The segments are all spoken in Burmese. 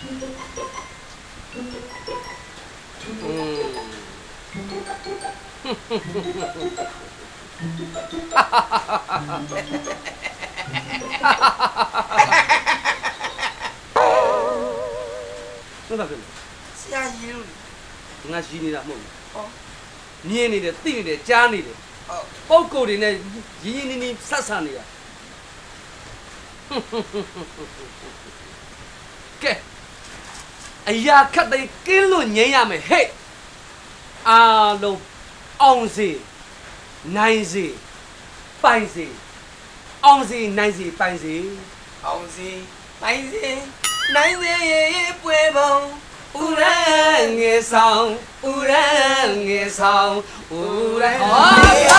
ဟုတ်ပါပြီဆရာကြီးလို့ငါရှိနေတာမဟုတ်ဟောဘူးမြင်နေတယ်သိနေတယ်ကြားနေတယ်ဟုတ်ပုံကိုယ်တွေနဲ့ရင်းရင်းနှီးနှီးဆက်ဆံနေတာကဲ အရာခတ်တဲ့ကင်းလို့ငြိမ်းရမယ်ဟဲ့အားလုံးအောင်စီနိုင်စီပိုင်စီအောင်စီနိုင်စီပိုင်စီအောင်စီနိုင်စီနိုင်စီရဲ့ပွဲပုံဥရန်ငယ်ဆောင်ဥရန်ငယ်ဆောင်ဥရန်ဟာ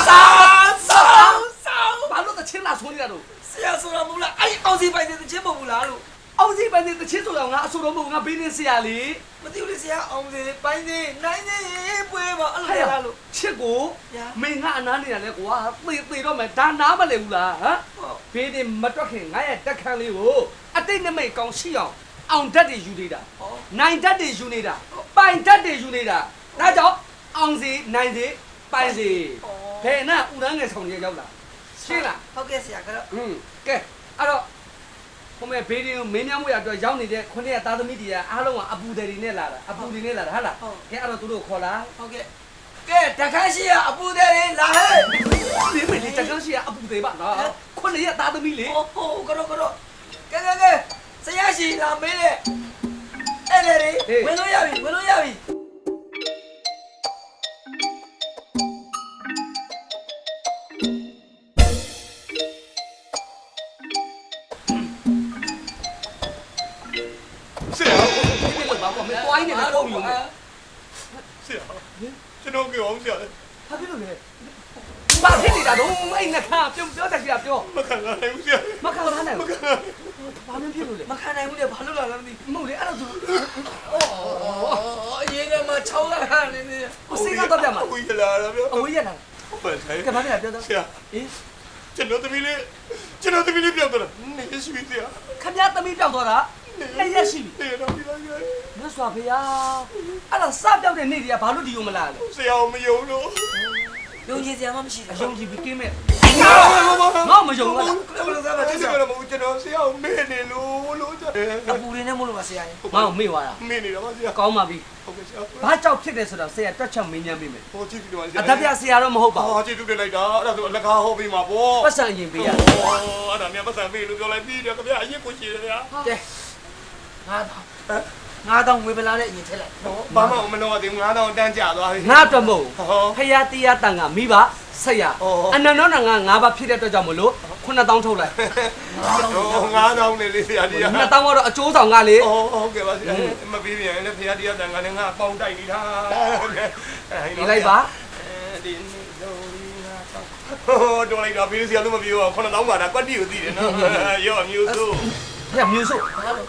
ဆောင်းဆောင်းဆောင်းဘာလို့တချင်းလာဆိုနေတာတို့ဆရာဆိုတာမဟုတ်လားအဲ့အောင်စီပိုင်တဲ့ချင်းမဟုတ်ဘူးလားလို့ အောင်စီပိုင်တဲ့တချင်းဆိုတော့ငါအဆိုတော့မဟုတ်ငါဘေးနေဆရာလေမသိဘူးလေဆရာအောင်စီပိုင်စီနိုင်စီရဲ့ပွဲပုံအဲ့ဟဲ့လိုရလားလို့ချစ်ကိုညာမင်းငါအနားနေတာလဲကွာသေသေးတော့မယ်ဒါနားမလဲဘူးလားဟမ်ဟုတ်ဘေးနေမတွက်ခင်ငါရဲ့တက်ခမ်းလေးကိုအတိတ်နမိတ်ကောင်းရှိအောင်အောင်ဓာတ်တွေယူနေတာဟောနိုင်ဓာတ်တွေယူနေတာပိုင်ဓာတ်တွေယူနေတာဒါကြောင့်အောင်စီနိုင်စီပိုင်စီဘယ်နဲ့ဥရန်ငယ်ဆောင်ရရောက်လာရှင်းလားဟုတ်ကဲ့ဆရာကတော့อืมကဲအဲ့တော့ ဟိုမဲ့ဘေးဒီကိုမင်းများမွေရအတွက်ရောက်နေတဲ့ခုနှစ်ရသားသမီးတွေကအားလုံးကအပူတယ်တွေနဲ့လာတာအပူတွေနဲ့လာတာဟုတ်လားကဲအဲ့တော့သူတို့ကိုခေါ်လာဟုတ်ကဲ့ကဲတခါရှိရအပူတဲ့လာဟဲ့ဒီမေလေးတကန်းရှိကအပူတွေပါနော်ခုနှစ်ရသားသမီးလေဟိုဟိုကတော့ကတော့ကဲကဲကဲဆရာရှိလာမင်းလေအဲ့လေလေဝင်လို့ရပြီဝင်လို့ရပြီ ကျွန်တော်ကြောအောင်ဆရာဘာဖြစ်လို့လဲဘာဖြစ်နေတာတော့အဲ့နဲ့ခါပြောပြောတတ်ကြပြောမခံနိုင်ဘူးဆရာမခံနိုင်ဘူးဘာမှဖြစ်လို့လဲမခံနိုင်ဘူးလေဘာလို့လာလဲမသိမဟုတ်လေအဲ့တော့သူအော်အရင်ကမှ6လခန့်နေနေကိုစိတ်ကတော့ပြမှာဝီလာတာဗျအဝေးရလာဟုတ်ပါဆိုင်ကဘာဖြစ်လဲပြောတော့ဆရာအေးကျွန်တော်သမီးလေးကျွန်တော်သမီးလေးပြောက်တော့နေရှိပြီဆရာခမရသမီးပြောက်သွားတာ လက်ရက်ရှိပြီနေတော့ဒီလိုက်မြတ်စွာဘုရားအဲ့ဒါစပြောက်တဲ့နေ့တွေကဘာလို့ဒီုံမလာလဲဆရာမယုံလို့ယုံကြည်စရာမှမရှိအဘူးယုံကြည်ပြီးကင်းမဲ့ငါငါ့မယုံလားဘယ်လိုစားပါကျကျန်စရာတော်ကျွန်တော်ဆရာကိုမေ့နေလို့လို့ကြတယ်အပူတွေနဲ့မလို့ပါဆရာကြီးငါ့ကိုမေ့သွားတာမေ့နေတာပါဆရာကောင်းပါပြီဟုတ်ကဲ့ဆရာဘာကြောက်ဖြစ်တယ်ဆိုတော့ဆရာတွက်ချက်မင်းညမ်းပေးမယ်ဟောကြည့်ပြီးတော့ဆရာအသက်ပြဆရာတော့မဟုတ်ပါဘူးဟာကြည့်တူတယ်လိုက်တာအဲ့ဒါဆိုအလကားဟောပြီးမှာပေါ့ပတ်စံရင်ပေးရဟောအဲ့ဒါမြန်ပတ်စံပေးလို့ပြောလိုက်ပြီးတယ်ခင်ဗျာအရင်ကိုရှိတယ်ဗျာကဲ ငါတော့ငါတော့ငွေပလာတဲ့အရင်ထက်လိုက်ဘာမှမလုပ်ရသေးဘူး9000တန်းကျသွားပြီငါတော့မဟုတ်ဟောဖရာတရားတန်ကမိဘဆက်ရအော်အနန္တောနာငါ၅ပါးဖြစ်တဲ့အတွက်ကြောင့်မလို့9000ထုတ်လိုက်ဟော9000နေလေးဆရာကြီးက9000ကတော့အကျိုးဆောင်ကလေအော်ဟုတ်ကဲ့ပါဆရာမပြီးပြန်လည်းဖရာတရားတန်ကလည်းငါပေါင်းတိုက်နေတာဒီလိုက်ပါဒီဟောတော်လိုက်တာပြီးဆရာလို့မပြောအောင်9000ပါတာကွက်တီကိုသိတယ်နော်ရောအမျိုးစု ဖရာမျိုးစုဘာလို့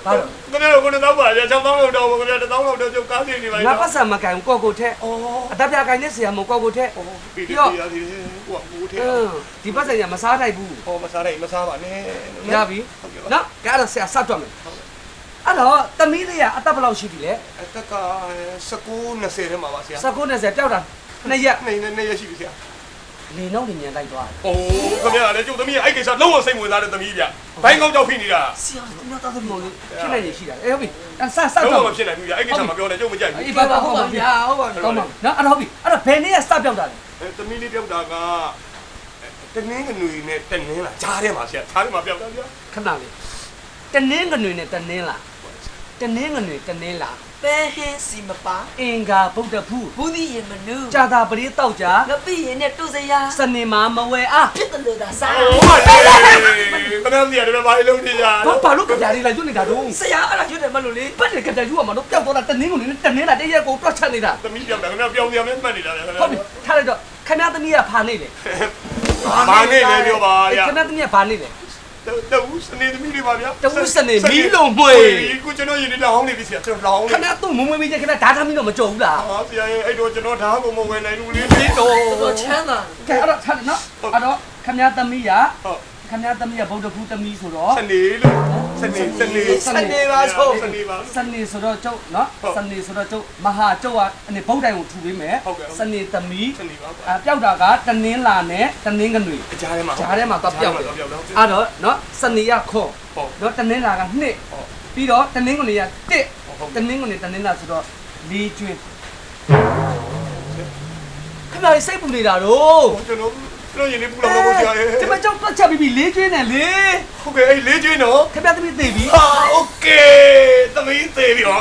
ခင်ဗျား9000ပါကြာ6000လောက်တော့ခင်ဗျာ1000လောက်တော့ကျုပ်ကားစီနေပါငါပတ်စံမကန်ကော့ကိုထက်အော်အတက်ပြကိုင်းတဲ့ဆရာမကော့ကိုထက်ပြီးတယ်ဆရာကြီးဟိုကမူထဲအင်းဒီပတ်စံကမစားထိုက်ဘူးဟောမစားနိုင်မစားပါနဲ့ရပြီနော်ကဲအဲ့တော့ဆရာစတော့မယ်အဲ့တော့တမီးလေးကအသက်ဘယ်လောက်ရှိပြီလဲအသက်က19 20ထဲမှာပါဆရာ19 20ပျောက်တာနှစ်ရက်နေနေနေရရှိပြီဆရာ လေနောက်နေညံလိုက်သွားတယ်။အိုးခင်ဗျာလည်းကျုပ်သမီးအဲ့ကိစ္စလုံးဝစိတ်ဝင်စားတဲ့သမီးဗျ။ဘိုင်းကောင်းကြောက်ဖြစ်နေတာဆရာကမြတ်သားသမီးမဟုတ်လေဖြစ်နိုင်ရရှိတာအေးဟုတ်ပြီအဲ့စစ။လုံးဝတော့မဖြစ်နိုင်ဘူးဗျ။အဲ့ကိစ္စမပြောနဲ့ကျုပ်မကြိုက်ဘူးအေးပါပါဟုတ်ပါပြီဟုတ်ပါပြီကောင်းပါနော်အဲ့တော့ဟုတ်ပြီအဲ့တော့ဘယ်နေ့ကစပြောက်တာလဲ။အဲသမီးလေးပြောက်တာကတနင်းကနွေနဲ့တနင်းလာကြားထဲမှာဆရာ။ကြားထဲမှာပြောက်တာဗျာခဏလေးတနင်းကနွေနဲ့တနင်းလား တနင်းကနွေတနင်းလားပဲဟင်းစီမပါအင်္ဂါဗုဒ္ဓဖူးဘူးဒီရင်မနူးဂျာတာပရိတောက်ကြငပိရင်နဲ့တူစရာစနေမှာမဝဲအားဖြစ်တယ်လို့သာစား။အိုးဟာလေ။ခဏစီရတယ်ဘာလို့နေကြဘာဘာလို့ကြရီလာကျွနေတာတော့ဆရာအဲ့ဒါကျွတ်တယ်မလို့လေပတ်တယ်ကကြယူရမှာတော့ပျောက်သွားတာတနင်းကနွေနဲ့တနင်းလားတရက်ကိုတွက်ချက်နေတာ။သမီးပြောက်တာခင်ဗျာပြောင်းပြန်မဲမှတ်နေတာဗျာခင်ဗျာဟုတ်ပြီထားလိုက်တော့ခဏသမီးကဖာနေတယ်။ဘာနဲ့လဲပြောပါဗျာခဏသမီးကဖာနေတယ်။ တဝူစနေသမီးလေးပါဗျာ။တဝူစနေမီးလုံးမွေခုကျွန်တော်ရင်းနေလောင်းနေပြီဆရာကျွန်တော်လောင်းခနေဏတော့မုံမွေးပြီးခဏဓာတ်သမီးတော့မကြုံဘူးလားဟာဆရာရဲ့အဲ့တော့ကျွန်တော်ဓာတ်ကိုမဝင်နိုင်ဘူးလေဒီတော့တော့ချမ်းသာကဲအဲ့တော့ထားနော်အဲ့တော့ခမည်းသမီးကဟုတ်ခမည်းသမီးကဗုဒ္ဓဖူးသမီးဆိုတော့စနေလို့ စစနေစနေစနေပါဆုံးစနေပါ စနေဆိုတော့ကျုပ်နော်ဟုတ်စနေဆိုတော့ကျုပ်မဟာကျုပ်ကအနေဗုဒ္ဓံကိုထူပေးမယ်ဟုတ်ကဲ့ဟုတ်စနေသမီးစနေပါကွာအပျောက်တာကတနင်းလာနဲ့တနင်းကနွေအကြားထဲမှာဂျားထဲမှာတော့ပျောက်တယ်ပျောက်တော့အဲ့တော့နော်စနေရခေါ်ဟုတ်နော်တနင်းလာကနှစ်ဟုတ်ပြီးတော့တနင်းကနွေရတစ်ဟုတ် တနင်းကနွေတနင်းလာဆိုတော့လေးကျွင်းခဏလေးစိတ်ပူနေတာတော့ ကျွန်တော် ကျွန်တော်ရင်လေးပူလာတော့ဆရာရဲ့ ဒီမှာကြောက်တွက်ချက်ပြီးပြီလေးကျွင်းနဲ့လေ ဟုတ်ကဲ့အဲ့လေးကျွေးနော် ခင်ဗျားသမီးသိပြီ ဟာโอเคသမီးသေးပြီဟော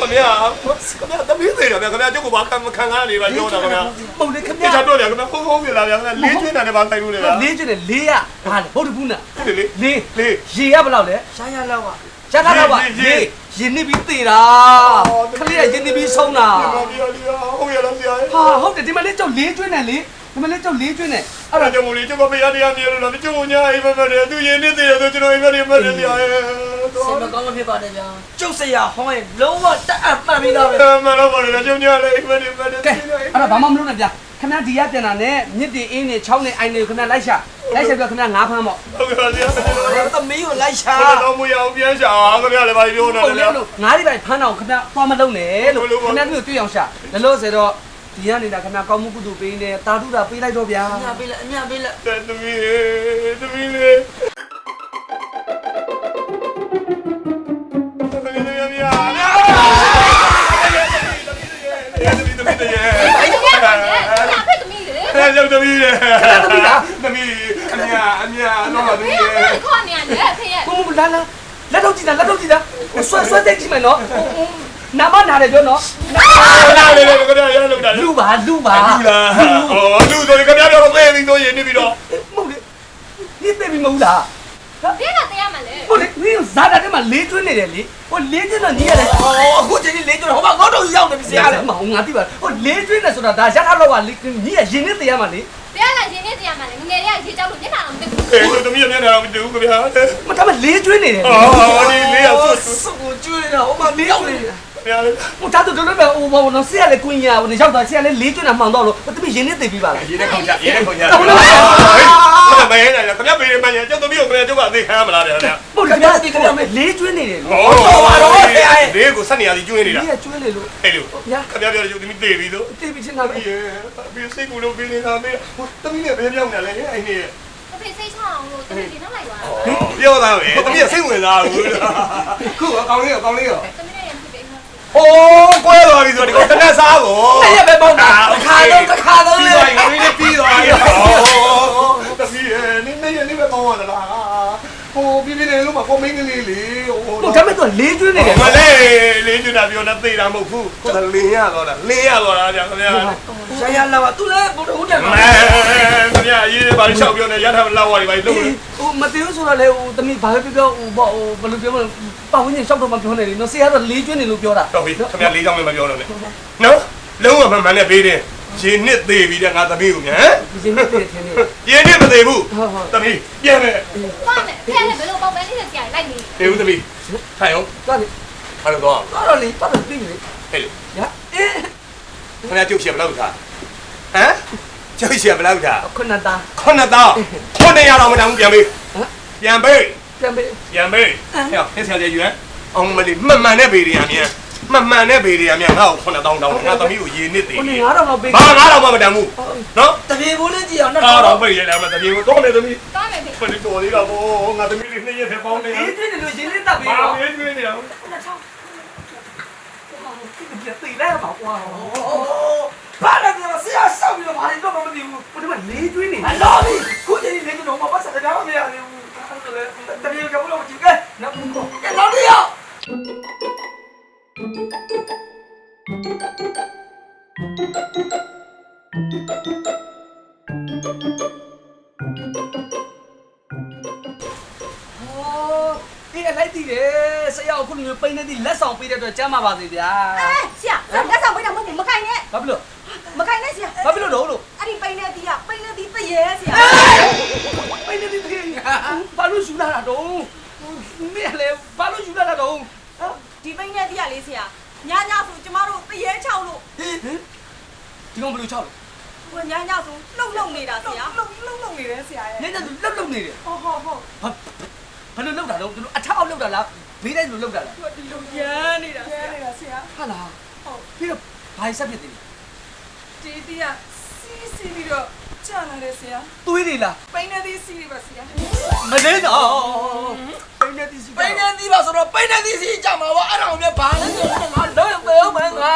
ခင်ဗျာခင်ဗျာသမီးသေးတယ်ဗျာခင်ဗျာကျုပ်ကဘာခံခံကားနေပါပြောတာခင်ဗျာ ပုံလေးခင် ပြ ဗျာ ချတော့တယ်ခင်ဗျာဖုံးဖုံးပြလာဗျာခင်ဗျာလေးကျွေးတာနဲ့ဘာဆိုင်လို့လဲဗျာ လေးကျွင်းနဲ့လေးရဘာလဲဗုဒ္ဓဘူးနာ ဟုတ်တယ်လေ လေး လေး ရေရဘယ်လောက်လဲ ရှာရလောက်ပါ ရထားတော့ပါ ရေရေ လေးရင်နေပြီးသေးတာခလေးကရင်နေပြီးဆုံးတာ ဒီမှာဒီဟာဒီဟာဟုတ်ရလားဆရာရဲ့ ဟာဟုတ်တယ်ဒီမှာလေးကြောက်လေးကျွင်းနဲ့လေဒီ မှာလေးကြောက်လေးကျွင်းနဲ့အဲ့အဲ့တော့ဒါကြောင့်မို့လေကျုပ်ကဖေးရတရားနေလို့လားကျုပ်ကညာအိမ်မမတယ်သူရင်နေသေးတယ်ဆိုကျွန်တော်အိမ်မနေမတယ်ဆရာရဲ့စင်မကောင်းမဖြစ်ပါနဲ့ဗျာကျုပ်ဆရာဟောင်းရင်လုံးဝတက်အပ်မှန်ပြီးသားပဲမတော်ပါလေကျုပ်ညာလည်းအိမ်မနေမတယ်ကဲအဲ့တော့ဘာမှမလုပ်နဲ့ဗျာခင်ဗျာဒီရပြန်တာနဲ့မြစ်တီအင်းနေချောင်းနေအိုင်နေခင်ဗျာလိုက်ရှာလိုက်ရှာပြခင်ဗျာငါးဖမ်းပေါ့ဟုတ်ကဲ့ပါဆရာသမီးကိုလိုက်ရှာဘယ်တော့မှမရအောင်ပြန်ရှာခင်ဗျာလည်းဘာပြောနေဟုတ်လဲလေလို့ငါးဒီပိုင်းဖမ်းတော့ခင်ဗျာသွားမလုပ်နဲ့လို့ခင်ဗျာတို့တွေ့အောင်ရှာလည်းလို့ဆိုတော့ ဒီကနေတာခင်ဗျာကောင်းမှုကုသိုလ်ပေးနေတာတုတာပေးလိုက်တော့ဗျာအမြပေးလိုက်အမြပေးလိုက်သမီးသမီးလေးသမီးလေးမြာသမီးသမီးရဲ့အဲ့ဒါကဖက်သမီးလေအဲရောက်သမီးရဲ့သမီးလားသမီးအမြအမြတော့သမီးရဲ့ခေါ်နေရတယ်ဖေရဲ့ကိုမလာလာလက်တော့ကြည့်တာလက်တော့ကြည့်တာဆွဲဆွဲသိကြည့်မယ်နော် နာမနာတယ်ပြောနော်လာလေလေကြရရလောက်တာလူပါလူပါလူလားဟောလူဆိုကြရတော့သေးပြီတော့ရနေပြီတော့မဟုတ်လေဒီသိပြီမဟုတ်လားဘယ်ကတရားမှလဲဟုတ်လေဒီဇာတာထဲမှာလေးကျွင်းနေတယ်လေဟိုလေးကျွင်းတော့ညီရတယ်ဟောအခုချိန်ကြီးလေးကျွန်းဟောမငေါတော့ရောက်နေပြီဆဆရာရာလလေည်းမဟုတ်ငါသိပါဟိုလေးကျွင်းနေဆိုတာဒါရထားတော့ကညီရရင်နဲ့တရားမှာလေဘယ်ကလာရင်နေတရားမှလဲငငယ်တွေကရေကြောက်လို့မျက်နှာအောင်မတက်ဘူးအဲသမီးမျက်နှာတော့မတူဘူးခင်ဗျာမထားမလေးကျွင်းနေတယ်အော်ဒီလေးရဆွတ်စုကိုကျွေးနေတာဟောမလေးရောက်နေခင် ဗျာလေဟိုတာတူတူပဲဟိုဘောနော်ဆရာလည်းကွင်းရဟိုရောက်တော့ဆရာလည်းလေးကျွင်းတာမှန်တော့လို့တမီးရင်နဲ့သိပြီပါလားရေးတဲ့ခေါင်းချရေးတဲ့ခေါင်းချဟုတ်မရဲနဲ့ခင်ဗျာပေးရမှန်ကျုပ်သမီးကိုခင်ဗျာကျုပ်ကအသေးခံမလားဗျာခင်ဗျာဟုတ်တယ်ဗျာဒီကောင်လေးကျွင်းနေတယ်လေလေးကိုဆက်နေရစီကျွေးနေတာလေးကကျွင်းနေလို့အဲ့လိုခင်ဗျာပြောတယ်ကျုပ်သမီးသေးပြီလို့သိပြီချင်းတာပဲအေးပြီးစိတ်ကူလို့ပြီးနေတာမေးဟိုသမီးနဲ့ဘယ်ပြောင်းနေလဲအဲ့ဒီအဖေစိတ်ချအောင်လို့တမီးဒီနောက်လိုက်သွားပြောသားပဲသမီးကစိတ်ဝင်စားဘူးခုအကောင်လေးအကောင်လေးရောတမီး ရဲ့ဖြစ်ပေးမှာအိုးကွဲသွားပြီဆိုဒီကောင်တနက်စားကိုအဲ့ရပဲပေါက်တာတစ်ခါတော့တစ်ခါတော့ပြီးလေသွားပြီပြီးသွားပြီသမီးရဲ့နင်းနေနေပဲကောင်းရလားဟိုပြပြနေလို့မကောမင်းကလေးလေဟိုဟိုဒါမဲ့တော့လေးကျွင်းနေတယ်မလေး လေးကျွန်းတာပြောနေသေးတာမဟုတ်ဘူးဟိုလင်းရတော့တာလင်းရတော့တာဗျာခင်ဗျာရှာရလောက်ပါသူလည်းဘုဒ္ဓဦးတယ်မဲခင်ဗျာရေးပါလျှောက်ပြောနေရထားမလောက်ဝါဒီပါလို့ဟိုမသိဘူးဆိုတော့လေဟိုတမီးဘာပဲပြောပြောဟိုဘောဟိုဘယ်လိုပြောမလဲပတ်ဝန်းကျင်ရှောက်တော့မှပြောနေတယ်နော်ဆရာကတော့လေးကျွင်းနေလို့ပြောတာတော့ပြီခင်ဗျာလေးချောင်းမပြောတော့နဲ့နော်လုံးဝမမှန်နဲ့ပေးတယ်ရေနစ်သေးပြီတဲ့ငါသမီးကိုမြန်ဒီစင်းနေတဲ့ထင်းနေရေနစ်မသေးဘူးသမီးပြန်မယ်သွားမယ်ဖေလည်းဘယ်လိုပေါက်ပဲနေတဲ့ဆရာလိုက်နေနေဦးသမီးထိုင်အောင်သွားလေ ဟာလို့တော့သွားတော့လေသွားတော့ပြီးပြီလေဟဲ့လို့ညာအေးခင်ဗျာကျုပ်ရှေ့ဘယ်လောက်ထားဟမ်ကျုပ်ရှေ့ဘယ်လောက်ထားခုနတာခုနှစ်တောင်းခုနှစ်ရတော့မတောင်းပြန်ပေးပြန်ပေးပြန်ပေးပြန်ပေးဟဲ့ဟဲ့ဆရာကြီးယူဟမ်အောင်မလေးမှန်မှန်နဲ့ပေးရရမြန်မှန်မှန်နဲ့ပေးရရမြန်ငါ့ကိုခုနှစ်တောင်းတောင်းငါသမီးကိုရေနစ်သေးခုတယ်နေ9000လောက်ပေးဘာငါတော့မှမတန်ဘူးနော်တပြေဘူးလေးကြည့်အောင်တော့အားတော့ပေးရလားမသမီးကိုတော့လေသမီးသွားမယ်ဖေဘယ်လိုတော်လေးတော့ဘောငါသမီးလေးနှစ်ရက်ထဲပေါင်းနေရလေးကျွင်းနေလို့ရင်းလေးတက်ပေးဘာတော့ မေးကျွေးနေရအောင် သိလိုက်ပါကွာဘာလဲဒီမှာဆရာဆောက်ပြီးတော့ဘာလို့တော့မသိဘူးဟိုဒီမှာလေးကျွင်းနေအလောပြီခုချိန်ကြီးလေးကျွန်းတော့မပတ်စတဲ့တော့မရဘူးအဲ့ဒါလည်းတပြေကဘလို့ကြည့်ကဲနောက်ဘူးကောကဲတော့ဒီရောဟောဒီအလိုက်တည်တယ်ဆရာအခုလိုပိန်းနေသည့်လက်ဆောင်ပေးတဲ့အတွက်ကျမ်းပါပါစေဗျာ အဲဆရာလက်ဆောင်ပေးတာမဟုတ် ဘူးမခိုင်နဲ့ဘာဖြစ်လို့မခိုင်နဲ့ဆရာဘာဖြစ်လို့တော့လို့အဲ့ဒီပိန်နဲ့တီးကပိန်နဲ့တီးတရေဆရာပိန်းနေသည့်တည်းဘာလို့ယူလာတာတော့မင်းလည်းဘာလို့ယူလာတာတော့ဒီပိန်နဲ့တီးကလေးဆရာညညဆိုကျမတို့တရေချောက်လို့ဒီကောင်ဘယ်လိုချောက်လဲဟိုညညဆိုလှုပ်လှုပ်နေတာဆရာလှုပ်လှုပ်လှုပ်နေတယ်ဆရာရဲ့ညညလှုပ်လှုပ်နေတယ်ဟောဟောဟောဘာဘယ်လိုလုပ်တာတော့သူတို့အထက်အောက်လုပ်တာလားဘေးတိုင်းလိုလုပ်တာလားသူကဒီလိုရမ်းနေတာဆရာနေတာဆရာဟာလားဟုတ်ပြီးတော့ ဘာဆက်ဖြစ်သေးလဲဒီတီးကစီးစီးပြီးတော့ကြာလာတယ်ဆရာသွေးတွေလားပိန်းနေသေးစီးတွေပါဆရာမလေးတော့ပိန်းနေသည်စီပိန်းနေသီးပါဆိုတော့ပိန်းနေသီးစီကြမှာပါအဲ့ဒါကိုမြတ်ဘာလဲဆိုတော့ငါလုံးရုံပဲအောင်မယ်ငါ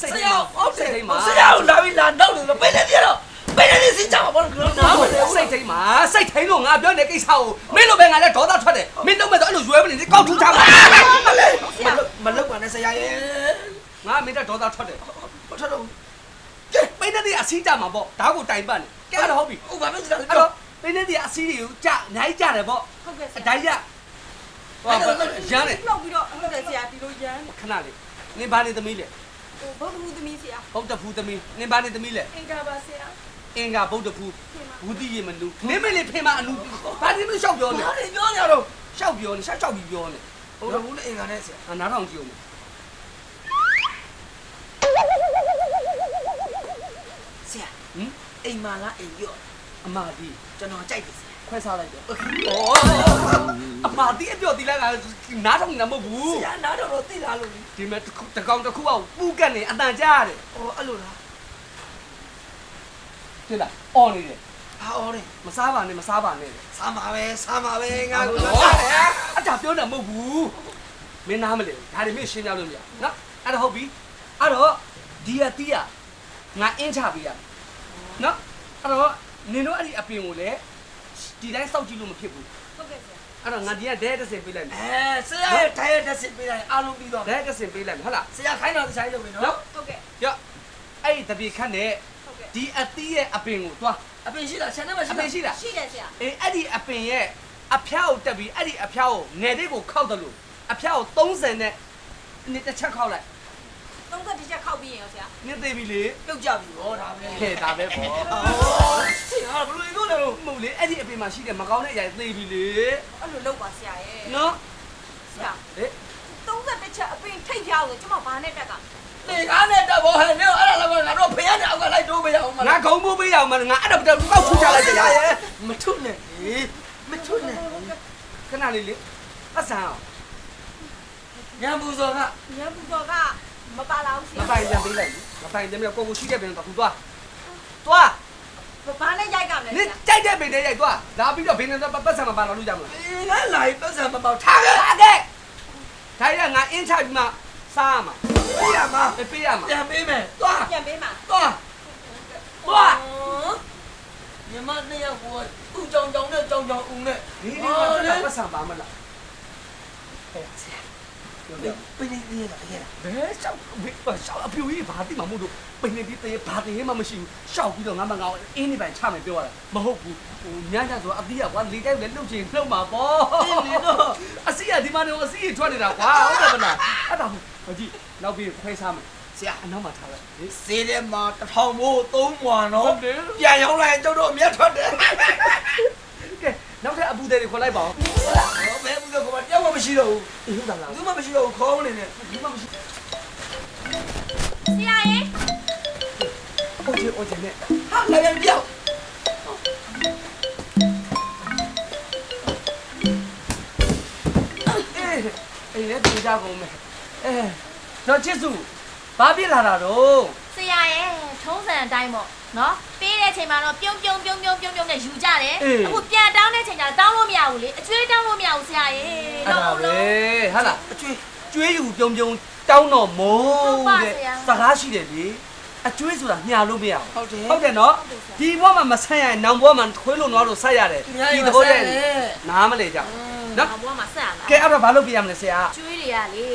စိတ်ဆထဲရာမှာဟုတ်တယ်စိတ်ထဲမှာဆရာကိုလာပြီးလာတော့လို့ပိန်းနေသီးတော့ပိန်းနေသီးစီကြမှာပေါ့နော်နားမလဲစိတ်ထိန်မှာစိတ်ထိန်လို့ငါပြောတဲ့ကိစ္စကိုမင်းလိုပဲငါလည်းဒေါသထွက်တယ်မင်းလုံးမဲ့တော့အဲ့လိုရွယ်မနေနဲ့ကောက်ထူးချမှာမလေးမလုတ်ပါနဲ့ဆရာရဲ့ ငါမင်းတော့ဒေါသထွက်တယ်မထတော့ကဲပိန်းနေသည်အစည်းကြမှာပေါ့ဒါကိုတိုင်ပတ်နေကဲအဲ့တော့ဟုတ်ပြီဥပမာမရှိတာအဲ့တော့ပိန်းနေသည်အစည်းတွေကိုကြအများကြီးကြတယ်ပေါ့ဟုတ်ကဲ့ဆအရာတိုင်းရဟောရမ်းတယ်နှုတ်ပြီးတော့ဟုတ်တယ်ဆရာဒီလိုရမ်းခဏလေးနင်ဘာနေသမီးလဲဟိုဘုဒ္ဓဘုသမီးဆရာဗုဒ္ဓဖူးသမီးနင်ဘာနေသမီးလဲအင်္ဂါပါဆရာအင်္ဂါဗုဒ္ဓဖူးဘူးတိရေမနူနင်မလေးဖေမအနူဘာဒီလိုရှောက်ပြောနေဘာတွေပြောနေရတော့ရှောက်ပြောနေရှောက်ရှောက်ပြီးပြောနေဟိုတော့ဘူးနဲ့အင်္ဂါနဲ့ဆရာငါနားထောင်ကြည့်ဦးဆရာ ဟင်အိမ်မာလားအိမ်ရော့အမာဒီကျွန်တော်ကြိုက်တယ်ဆရာခွဲစားလိုက်တော့ဩအမာဒီအပြော်ဒီလိုက်ကနားထောင်နေတာမဟုတ်ဘူးဆရာနားတော့တော့သိလားလို့ဒီမဲ့တကောင်တစ်ခုအောင်ပူကတ်နေအတန်ကြားရတယ်ဩအဲ့လိုလားတွေ့လားအော်နေတယ်ဟာဩတယ်မစားပါနဲ့မစားပါနဲ့စားမှာပဲစားမှာပဲငါကဟောစားတယ်အတာပြောတာမဟုတ်ဘူးမင်းနားမလဲဒါတွေမင်းရှင်းပြလို့မရနော်အဲ့ဒါဟုတ်ပြီအဲ့တော့ဒီအတီးကငါအင်းချပေးရ နော်အဲ့တော့နင်တို့အဲ့ဒီအပင်ကိုလည်းဒီတိုင်းစောက်ကြည့်လို့မဖြစ်ဘူးဟုတ်ကဲ့ဆရာအဲ့တော့ငါဒီကဒဲတစ်စင်ပေးလိုက်မယ်အဲဆရာရဲ့ထိုင်ရတဲ့စစ်ပေးတိုင်းအားလုံးပြီးတော့ဒဲတစ်စင်ပေးလိုက်မယ်ဟုတ်လားဆရာခိုင်းတော့ဆိုင်လုပ်ပြီနော်ဟုတ်ကဲ့ရော့အဲ့ဒီတပည့်ခတ်နဲ့ဟုတ်ကဲ့ဒီအတီးရဲ့အပင်ကိုသွားအပင်ရှိလားဆရာနဲ့မရှိအပင်ရှိတာရှိတယ်ဆရာအေးအဲ့ဒီအပင်ရဲ့အဖျားကိုတက်ပြီးအဲ့ဒီအဖျားကိုငယ်လေးကိုခောက်တယ်လို့အဖျားကို30နဲ့နှစ်တစ်ချက်ခောက်လိုက် 30တိချက်ခောက်ပြီးရင်ရောဆရာနှစ်သေးပြီလေပြုတ်ကြပြီဟောဒါပဲဟဲ့ဒါပဲပေါ့ဆရာဘယ်လိုလုပ်လဲလို့မဟုတ်လေအဲ့ဒီအပင်မှာရှိတဲ့မကောင်းတဲ့အရာတွေသေပြီလေအဲ့လိုလုပ်ပါဆရာရဲ့နော်ဆရာဟဲ့30ချက်အပင်ထိတ်ဖြားလို့ကျမဘာနဲ့တက်ကလေကားနဲ့တက်ဘောဟဲ့နေအဲ့ဒါလည်းငါတို့ဖေရနဲ့အောက်ကလိုက်တိုးပေးရအောင်မငါလားခုံပိုးပေးရအောင်မငါအဲ့ဒါတော့ကောက်ထူချလိုက်တယ်ဆရာရရဲ့မထုနဲ့မထုနဲ့ခဏလေးလေအဆန်အောင်ညံပူစောကရန်ပူတော်က မပါလာဘူးဆမရာပိုင်ပြန်ပေးလိုက်မပိုင်ပြန်ပြီးကိုကိုရှိတဲ့ပင်တော့သူသွားသွားဘာနဲ့ရိုက်ကမလဲနဆင်ရာကြိုက်တဲ့ပင်တွေရိုက်သွားဒါပြီးတော့ဘင်းနဲ့ပတ်စံမပါတော့လို့ကြမလားဒီကလာပတ်စံမပေါထားခဲ့ထားခဲ့ဒါရငါအင်းချပြီးမှစားရမှာပြရမှာပေးရမှာပြန်ပေးမယ်သွားပြန်ပေးမှာသွားသွားညီမနှစ်ယောက်ကိုဥကြောင်ကြောင်နဲ့ကြောင်ကြောင်ဦးနဲ့ဒီနေ့ကတော့ပတ်စံပါမလား ပြင်းနေရတာရဘယ်ရှောက်ဘယ်ရှောက်အပြူကြီးဘာတိမှမဟုတ်တော့ပင်နေဒီတေးဘာတေးမှမရှိဘူးရှောက်ပြီးတော့ငါမငါအင်းနေပိုင်ချမယ်ပြောရတာမဟုတ်ဘူးဟိုညညဆိုအတိရကွာလေတိုက်လည်းလှုပ်ချင်လှုပ်မှာပေါ့အစီရဒီမှာတော့အစီရထွက်နေတာကွာဟုတ်တယ်မလားအဲ့ဒါဟုတ်ကြည့်နောက်ပြီးခွဲစားမယ်ဆရာအနောက်မှာထားလိုက်ဟေးစေးထဲမှာတထောင်မို့သုံးမွာဟုနော်တ်တယ်ပြန်ရောက်လိုက်ကျုပ်တို့အမျက်ထွက်တယ်ကဲနောက်ထပ်အပူတွေခေါ်လိုက်ပါဦး ဟောဘယ်ဘူးကောတယောက်မှမရှိတော့ဘူးအေးဟုတ်တာလားဘူးမှမရှိတော့ဘူးခေါင်းနေနဲ့ဒီမှာမရှိဆရာရဲ့အိုချေအိုချေနဲ့ဟာလည်းပြန်ပြောက်အေးအေးလည်းပြေကြကုန်မယ်အဲတော့ချစ်စုဘာပြစ်လာတာတော့ဆရာရဲ့ထုံးစံအတိုင်းပေါ့ နော်ပေးတဲ့အချိန်မှာတော့ပြုံးပြုံးပြုံးပြုံးပြုံးပြုံးနဲ့ယူကြတယ်အခုပြန်တောင်းတဲ့အချိန်ကျတောင်းလို့မရဘူးလေအကျွေးတောင်းလို့မရဘူးဆရာရဲ့အဲ့ဒါပဲလို့ ဟာလားအကျွေးကျွေးယူပြုံပြုံတောင်းတော့မို့တဲ့စကားရှိတယ်လေအကျွေးဆိုတာညာလို့မရဘူးဟုတ်တယ် ဟုတ်တယ်နော်ဒီဘွားမှာမဆက်ရရင်နောင်ဘွားမှာခွေးလို့နွားလို့ဆက်ရတယ်သူများဒီရဲ့သဘောတည်းဆက်တယ် နားမလဲကြဘူးနော်ငါဘွားမှာဆက်ရလားကဲအဲ့တော့ဘာလုပ်ပြရမလဲဆရာကျွေးတွေကလေ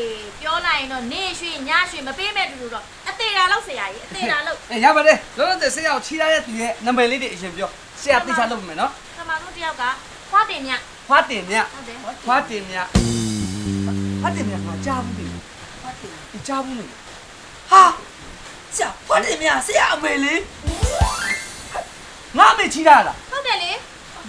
ပြောလိုက်ရင်တော့နေရွှေညရွှေမပေးမဲ့တူတူတော့အ သေးတာလောက်ဆရာကြီးအသေးတာလောက်အေးရပါတယ်လောလောဆယ်ဆရာကိုချီရတဲ့သူရဲ့နံပါတ်လေးတွေအရင်ပြောဆရာသိချလုပ်မယ်နော်ခမတို့တယောက်ကဖွားတင်ညဖွားတင်မြဟုတ်တယ်ဖွားတင်မြဖွားတင်မြကကြားဘူးလေဖွားတင်ကြားဘူးလေဟာဆရာဖတ်တယ်များဆရာအမေလေးငါအမေချီရလားဟုတ်တယ်လေ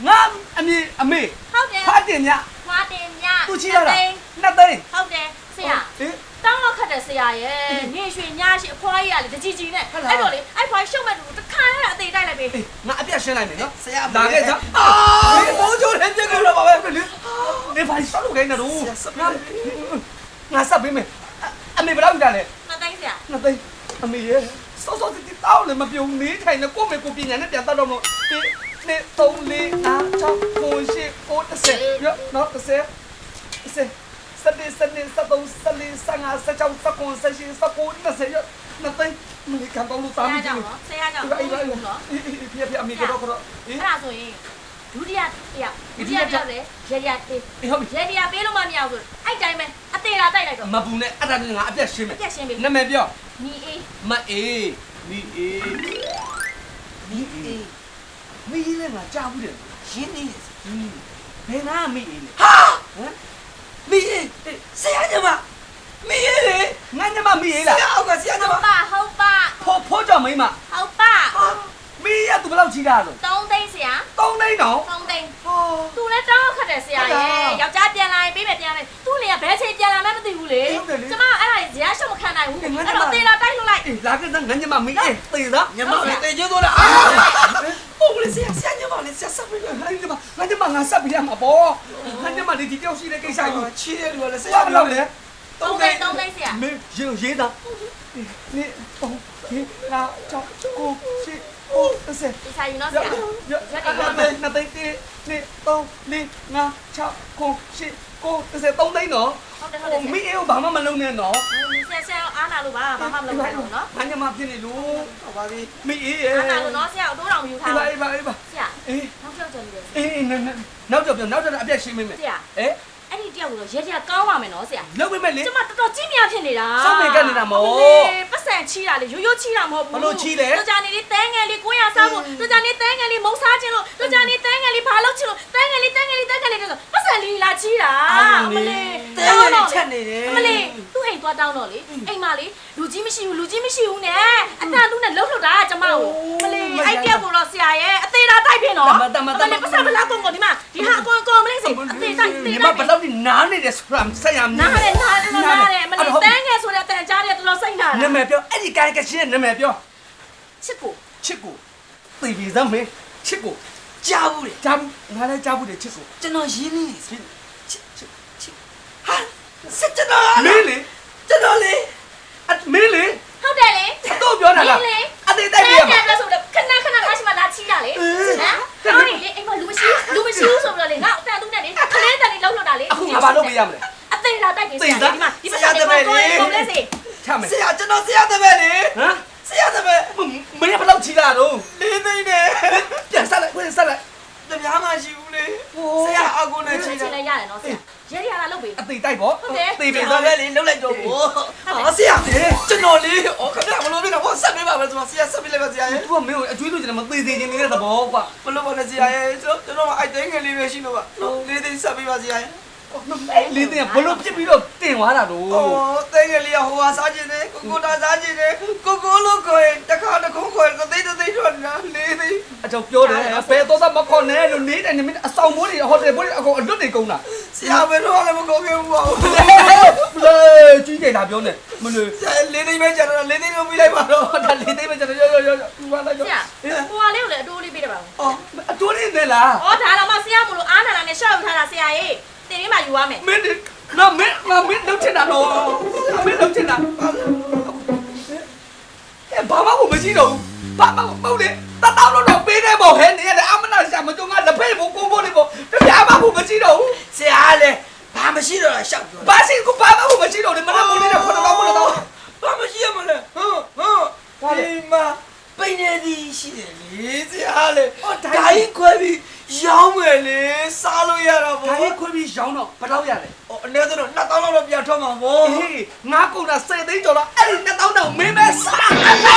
ငါအမေအမေဟုတ်တယ်ဖွားတင်မြဖွားတင်ညသူချီရလားနှစ်သိန်းဟုတ်တယ်ဆရာဟင် တောင်းတော့ခတ်တယ်ဆရာရဲ့နေရွှေညရှိအဖွားကြီးကလေတကြီးကြီးနဲ့ဟုတ်လားအဲ့တော့လေအဲ့ဖွားရှုံးမဲ့တူတခါနဲ့အသေးတိုက်လိုက်ပြီအေးငါအပြတ်ရှင်းလိုက်မယ်နော်ဆရာလာခဲ့စမ်းအာဘုံချိုးတယ်ပြက်ကြတော့ပါပဲလေနေဘာဆောက်လို့ခိုင်းနေတော့ငါငါဆက်ပေးမယ်အမေဘယ်လောက်ကြာလဲနှစ်သိန်းဆရာနှစ်သိန်းအမေရဲ့စောစောတိတိတောင်းလည်းမပြုံနေထိုင်နေကိုမေကိုပညာနဲ့ပြန်တတ်တော့မလို့ဒီနေ့3 4 5 6 9 10 10ရောနော်10 10 စနေစနေစတုံးစနေစငါစချောင်းစကွန်စရှိစကူ20ရောနှစ်သိန်းမလေးခံတော့လို့ဆသားမရာကြကြောည့်င့်ဘူးနော်ဆရာကြောင့်အေးသုံးအေးသိအေးန်းနော်အေးအေးဖေဖေအမေကတော့ကတော့အေးအဲ့ဒါဆိုရင်ဒုတိယတရားဒုတိယတရားလေရေရတေးအေးဟုတ်ပြီရေရပေးလို့မမြအောင်ဆိုအဲ့တိုင်းပဲအသေးတာတိုက်လိုက်တော့မပူနဲ့အဲ့ဒါနဲ့ငါအပြတ်ရှင်းမယ်အပြတ်ရှင်းပြီနာမည်ပြောညီအေးမအေးမီအေးမီအေးမီအေးလည်းငါကြားဘူးတယ်ရင်းနေဟင်းဘယ်နာမီအေးလဲဟာဟမ် မီးအေးဆရာညီမမီးအေးလေငါညမမီအေးဆလားရာအောက်ကဆရာညီဟုမတ်ပါဟုတ်ပါဖိုးဖိုးကြောင့်မိမဟုတ်ပါမီးရသူဘယ်လောက်ချီတာလို့3သိန်းဆရာ3သိန်းတော့3သိန်းဟောသူလည်းတောင်းခတ်တယ်ဆရာရဲ့ယောက်ျားပြန်လာရင်ပေးမယ်ပြန်မယ်သူ့လေကဘယ်ချိန်ပြန်လာမှမသိဘူးလေကျမအဲ့ဒါဇရာရှုံမခံနိုင်ဘူးအဲ့တော့သေးတာတိုက်လို့လိုက်အေးလာခဲ့တဲ့ငါညမမီအေးသေသားညီမလည်းတေကျိုးတော့လားအာဟုတ်လေဆရာဆရာညီမ လည်းဆရာဆက်ပြီးတော့ငါညမငါညမငါဆက်ပြရမှာပေါ့ငါညမဒီဒီကြောက်ရှိတဲ့ကိစ္စကြီးချီးတဲ့လူကလည်းဆဆရာရာဘယ်လောက်လဲ3သိန်း3သိန်းဆရာမင်းရေရေးတာနေပုံဒီလာချောက်ကိုရှိကိုတစ် စက်ဒီဆိုင်ယူနော်ဆရရာရအဲ့ဒါနဲ့နှစ်သိန်းတစ်နှစ်သုံးလေးငါ6ခုရှိကိုတစ်စက်သုံးသိန်းနော်ဟုတ်တယ်ဟုတ်တယ်ဆမိအေးဘာမှမလုပ်နဲ့နော်ရာဆရာအားနာလို့ပါဘာမှမလုပ်နိုင်ဘူးနော်ငါညမဖြစ်နေလို့ဟုတ်ပါပြီမိအေးရဲ့အားနာလို့နော်ဆရာအတိုးတော်မယူထားအေးပါဘူးအေးပါအေးပါဆရာအေးနောက်ပြောက်ကြတယ်ဆရာအေးနောက်တော့ပြောနောက်တော့အပြတ်ရှင်းမိမယ်ဆရာ အဲ အဲ့ဒီတယောက်ကတော့ရဲရဲကောင်းပါမယ်နော်ဆရာလောက်မိမယ်လေ ကျမတော်တော်ကြီးမြဖြစ်နေတာစောင့်နေကနေတာမဟုတ်ပတ်စံချီတာလေရိုးရိုးချီတာမဟုတ်ဘူးဘလို့ချီလဲ တော်ကြနေလေးတန်းငယ်လေးကိုရစားဖို့တော်ကြနေတန်းငယ်လေးမုံစားခြင်းလို့တော်ကြနေတန်းငယ်လေးဘာလို့ချင်လို့တန်းငယ်လေးတန်းငယ်လေးတန်းငယ်လေးတော့ပတ်စံလေးလာချီတာအမလေးတဲရ ည်ချက်နေတယ်အမလေးသူ့အိမ်သွားတောင်းတော့လေအိမ်မလေးလူကြီးမရှိဘူးလူကြီးမရှိဘူးနဲ့အတန်သူနဲ့လှုပ်လှုပ်တာကျမကိုမလေးအဲ့တယောက်ကိုတော့ဆရာရဲ့အသေးတာတိုက်ပြင်တော့ပတ်စံမလားကုန်ကုန်ဒီမှာဒီဟာအကုန်ကုန်မလေးစေအသေးတိုက်သေးညီတိုက်မဘယ်လောက်ဒီနားနေတယ်ဆိုတာဆက်ရမနားတယ်နားတယ်နားတယ်မလေးတန်းငယ်ဆိုတဲ့အတန်ကြားတယ်တော်တော်စိတ်နာနာမည်ပြောအဲ့ဒီကိုင်ကချင်းနာမည်ပြောချစ်ကိုချစ်ကိုသိပြီသမေးချစ်ကိုကြားဘူးလေကြားဘူးငါလည်းကြားဘူးတယ်ချစ်ကိုကျွန်တော်ရင်းနေချစ်ချစ်ချစ်ချစ်ဟာ စစ်ကျွန်တော်မင်းလေကျွန်တော်လေအမင်းလေဟုတ်တယ်လေအတော့ပြောတာလားအသေးတိုက်ပြရမှာခဏခဏခဏခါရှိမှလာချီတာလေဟမ်ဟောလေအိမ်မှာလူမရှိလူမရှိဘူးဆိုတော့လေငါအတန်သူနဲ့လေခလေးတန်လေးလှုပ်လှုပ်တာလေအခုငါဘာလုပ်ပေးရမလဲ အသေးတာတိုက်နေဆရာဒီမှာဒီမှာကုန်လေးစေ ချမယ် ဆရာကျွန်တော်ဆရာတပည့်လေ ဟမ် ဆရာတပည့် မင်းဘယ်လောက်ချီလာတော့ လေးသိန်းနဲ့ ပြန်ဆက်လိုက်ပြန်ဆက်လိုက် တပြားမှရှိဘူးလေဆရာအကူနဲ့ ချ ချီ င် တာ လိုက်ရတယ်နော်ဆရာရဲရလာလုပ်ပေး အသေးတိုက်ပေါ့သေပြီ ဒီ သ တော့ မေး လေလှုပ်လိုက်တော့ဘောဟာဆရာကျွန်တော်လေဩခဏမလို့ပြတော့ဟောဆက်ပေးပါမယ်ဆိုဆရာဆက်ပေးလိုက်ပါဆရာရဲ့ သူကမင်းကိုအကျွေးလို့ကျတယ်မသေးသေးချင်းနေတဲ့သဘောကွာ ဘလို့ပါလဲဆရာရဲ့ကျွန်တော်ကျွန်တော်အိုက်တိုင်းငယ်လေးပဲရှိလို့ပါလေးသိန်းဆက်ပေးပါဆရာရဲ့ လေးတင်ဘလို့ပြစ်ပြီးတော့တင်သွားတာတော့အော်တိုင်းငယ်လေးကဟိုဟာစားခြင်းနဲ့ကိုကိုတာစားခြင်းနဲ့ကိုကိုလို့ခေါ်ရင်တစ်ခါတစ်ခုခေါ်ရင်သိသိသိထွက်နေတာလေးသိန်းအကြောပြောတယ်ဘယ်တော့မှမခေါ်နဲ့လို့နေတဲ့နေမင်းအဆောင်မိုးတွေဟိုတယ်ဘိုးတွေအကုန်အလွတ်တွေကုန်တာဆရာဘယ်တော့လည်းမကောင်းခဲ့ဘူးပါဘူးလေကြီးကြိတ်တာပြောနေမလို့ဆရာလေးသိန်းပဲကျန်တော့လေးသိန်းလို့ပြီးလိုက်ပါတော့ဒါလေးသိမကျတော့ရောရောရောဘာလိုက်ဆရာဟိုဟာလေးကိုလည်းအတိုးလေးပေးတယ်ပါအော်အတိုးလေးနဲ့လားဩဒါတော့မှဆရာမလို့အားနာနာနဲ့ရှောက်ယူထားတာဆရာရေ တင်ပြီးမှယူရမယ်မင်းနော်မင်းနော်မင်းလုံးချင်တာတော့မင်းလုံးချင်တာအဲဘာမှမရှိတော့ဘူးဘာမှမဟုတ်လေတတောင်းလို့တော့ပေးခဲ့ပေါ့ဟဲ့နေရတယ်အမနာရှာမကြုံကလက်ဖေးဖို့ကိုကိုလေးပေါ့တပြားမှမရှိတော့ဘူးဆရာလည်းဘာမရှိတော့ရှောက်ပြောဘာရှိကိုဘာမှမရှိတော့လေမနက်မိုးလေးနဲ့ခေါ်တော့ခေါ်တော့ဘာမရှိရမလဲဟမ်ဟမ်ဒီမှာပိနေသည်ရှိတယ်လေဆရာလေဓာတ်ခွဲပြီး ရောင်းမယ်လေစားလို့ရတာဗောဒါလေးခွေးပြီးရောင်းတော့ဘယ်လောက်ရလဲအော်အနည်းဆုံးတော့2000လောက်တော့ပြန်ထွက်မှာဗောဟေးငါကုန်တာ10သိန်းကျော်တော့အဲ့ဒီ2000တော့မင်းပဲစားအဲ့ဒါ